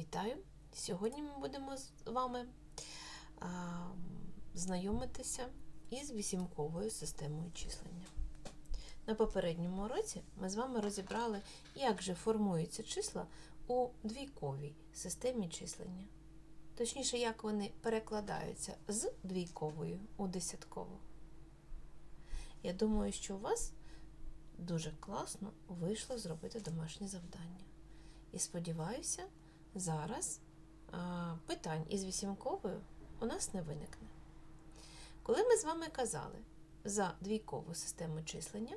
Вітаю! Сьогодні ми будемо з вами а, знайомитися із вісімковою системою числення. На попередньому уроці ми з вами розібрали, як же формуються числа у двійковій системі числення. Точніше, як вони перекладаються з двійкової у десяткову. Я думаю, що у вас дуже класно вийшло зробити домашнє завдання. І сподіваюся, зараз питань із вісімковою у нас не виникне. Коли ми з вами казали за двійкову систему числення,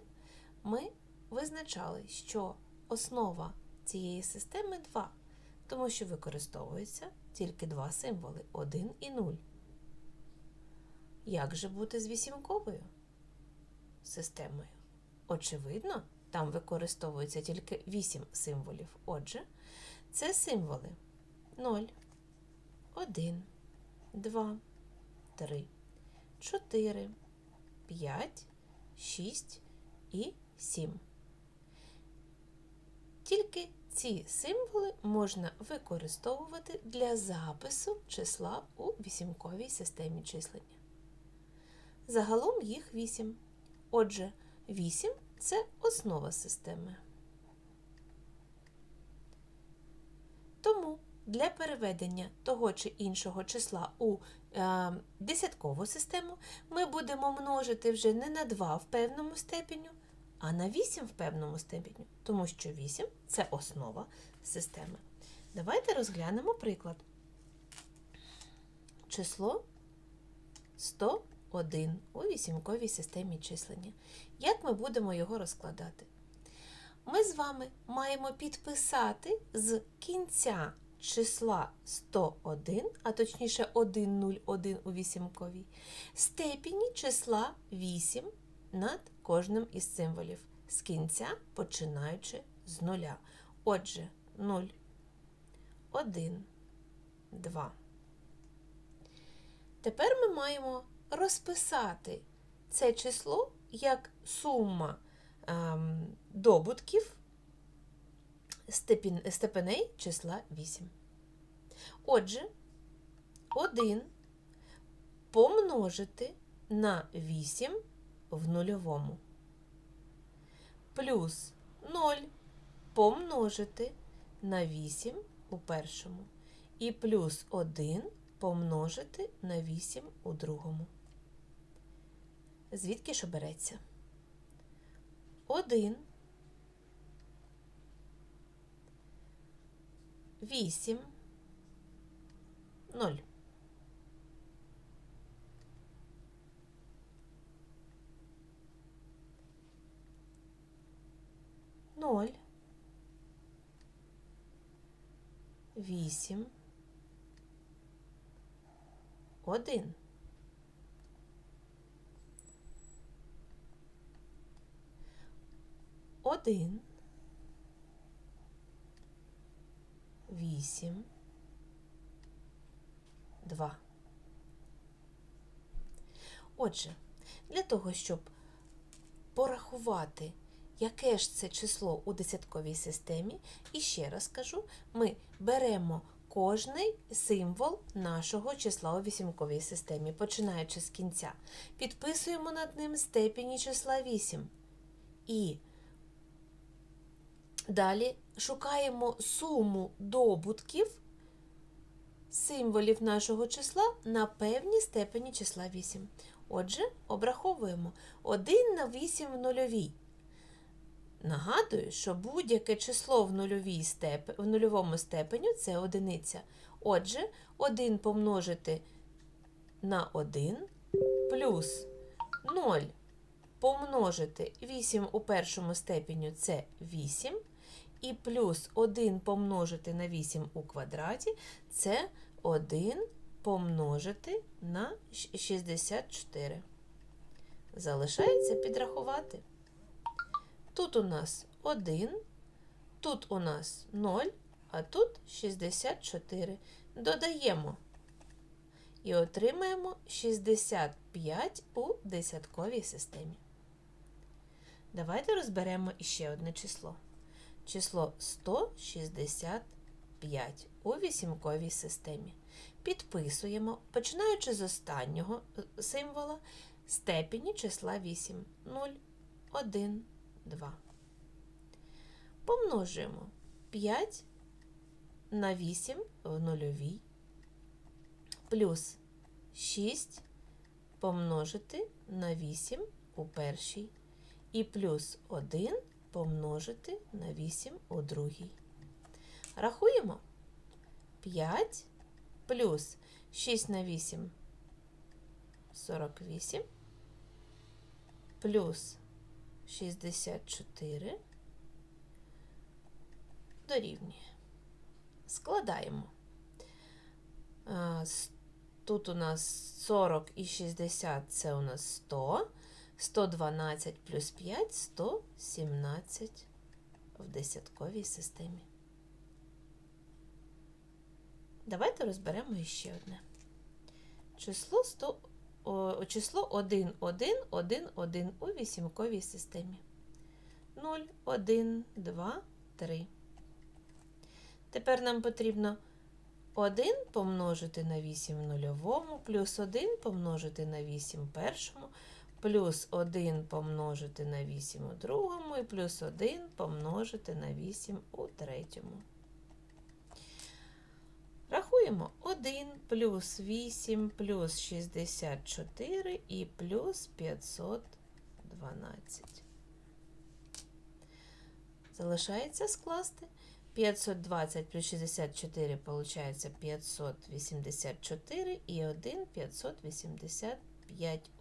ми визначали, що основа цієї системи 2, тому що використовуються тільки два символи 1 і 0. Як же бути з вісімковою системою? Очевидно, там використовується тільки 8 символів. Отже, це символи 0, 1, 2, 3, 4, 5, 6 і 7. Тільки ці символи можна використовувати для запису числа у вісімковій системі числення. Загалом їх 8. Отже, 8 це основа системи. Тому для переведення того чи іншого числа у е, десяткову систему ми будемо множити вже не на 2 в певному степеню, а на 8 в певному степеню, тому що 8 це основа системи. Давайте розглянемо приклад. Число 101 у вісімковій системі числення. Як ми будемо його розкладати? Ми з вами маємо підписати з кінця числа 101, а точніше 101 у вісімковій, степені числа 8 над кожним із символів, з кінця починаючи з нуля. Отже, 0, 1, 2. Тепер ми маємо розписати це число як сума ем, добутків степеней числа 8. Отже, 1 помножити на 8 в нульовому. Плюс 0 помножити на 8 у першому. І плюс 1 помножити на 8 у другому. Звідки ж береться? 1, 8, 0. Ноль, вісім, один. Один, вісім, два. Отже, для того, щоб порахувати, яке ж це число у десятковій системі, і ще раз кажу, ми беремо кожний символ нашого числа у вісімковій системі, починаючи з кінця. Підписуємо над ним степені числа 8. І Далі шукаємо суму добутків символів нашого числа на певній степені числа 8. Отже, обраховуємо 1 на 8 в нульовій. Нагадую, що будь-яке число в, нульовій степ... в нульовому степеню це одиниця. Отже, 1 помножити на 1 плюс 0 помножити 8 у першому степеню це 8. І плюс 1 помножити на 8 у квадраті це 1 помножити на 64. Залишається підрахувати. Тут у нас 1, тут у нас 0, а тут 64. Додаємо і отримаємо 65 у десятковій системі. Давайте розберемо іще одне число. Число 165. у вісімковій системі. Підписуємо, починаючи з останнього е, символа, степені числа 8. 0, 1, 2. Помножуємо 5 на 8 в нульовій плюс 6 помножити на 8 у першій і плюс 1 помножити на 8 у другій. Рахуємо 5 плюс 6 на 8 48 плюс 64 дорівнює. Складаємо. Тут у нас 40 і 60 це у нас 100. 112 плюс 5 117 в десятковій системі. Давайте розберемо іще одне. Число 100, о, число 1, 1, 1, 1 у вісімковій системі. 0, 1, 2, 3. Тепер нам потрібно 1 помножити на 8 в нульовому, плюс 1 помножити на 8 в першому, плюс 1 помножити на 8 у другому і плюс 1 помножити на 8 у третьому. Рахуємо 1 плюс 8 плюс 64 і плюс 512. Залишається скласти 520 плюс 64 получається 584 і 1 585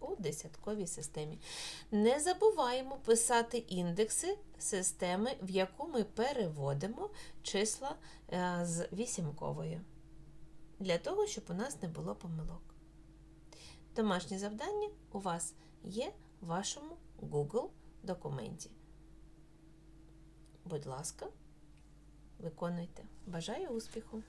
у десятковій системі. Не забуваємо писати індекси системи, в яку ми переводимо числа е, з вісімкової, для того, щоб у нас не було помилок. Домашнє завдання у вас є в вашому Google документі. Будь ласка, виконуйте. Бажаю успіху!